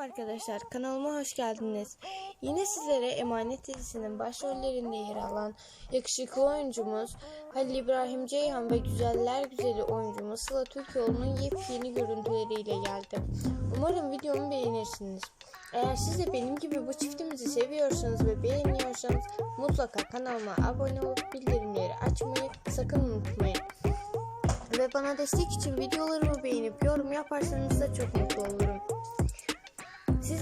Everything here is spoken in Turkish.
Merhaba arkadaşlar, kanalıma hoş geldiniz. Yine sizlere Emanet dizisinin başrollerinde yer alan yakışıklı oyuncumuz Halil İbrahim Ceyhan ve güzeller güzeli oyuncumuz Sıla Türkoğlu'nun yepyeni görüntüleriyle geldim. Umarım videomu beğenirsiniz. Eğer siz de benim gibi bu çiftimizi seviyorsanız ve beğeniyorsanız mutlaka kanalıma abone olup bildirimleri açmayı sakın unutmayın. Ve bana destek için videolarımı beğenip yorum yaparsanız da çok mutlu olurum.